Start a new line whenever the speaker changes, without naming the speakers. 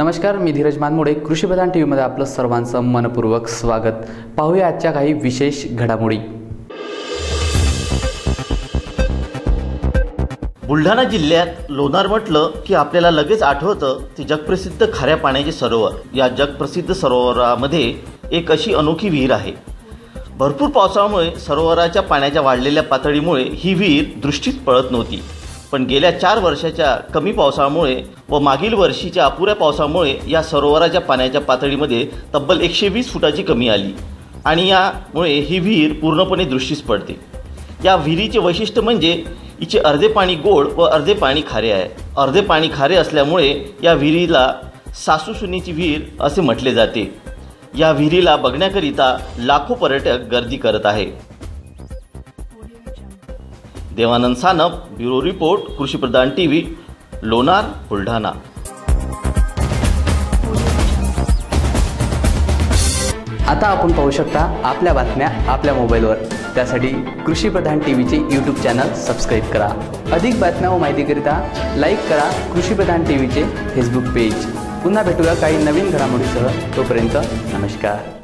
नमस्कार मी धीरज मानमोडे. कृषीप्रधान टी व्हीमध्ये आपलं सर्वांचं मनपूर्वक स्वागत. पाहूया आजच्या काही विशेष घडामोडी.
बुलढाणा जिल्ह्यात लोणार म्हटलं की आपल्याला लगेच आठवतं ते जगप्रसिद्ध खाऱ्या पाण्याचे सरोवर. या जगप्रसिद्ध सरोवरामध्ये एक अशी अनोखी विहीर आहे. भरपूर पावसामुळे सरोवराच्या पाण्याच्या वाढलेल्या पातळीमुळे ही विहीर दृष्टीत पळत नव्हती. पण गेल्या चार वर्षाच्या कमी पावसामुळे व मागील वर्षीच्या अपुऱ्या पावसामुळे या सरोवराच्या पाण्याच्या पातळीमध्ये तब्बल एकशे वीस फुटाची कमी आली आणि यामुळे ही विहीर पूर्णपणे दृष्टीस पडते. या विहिरीचे वैशिष्ट्य म्हणजे हिचे अर्धे पाणी गोड व अर्धे पाणी खारे आहे. अर्धे पाणी खारे असल्यामुळे या विहिरीला सासूसुनीची विहीर असे म्हटले जाते. या विहिरीला बघण्याकरिता लाखो पर्यटक गर्दी करत आहे Devanand Sanap bureau report Krishipradhan T V Lonar Buldhana.
आता आपण पाहू शकता आपल्या बातम्या आपल्या मोबाईलवर. त्यासाठी कृषीप्रधान टी व्हीचे यूट्यूब चॅनल सबस्क्राईब करा. अधिक बातम्या व माहितीकरिता लाईक करा कृषीप्रधान टी व्हीचे फेसबुक पेज पुन्हा भेटूया काही नवीन घडामोडीसह. तोपर्यंत नमस्कार.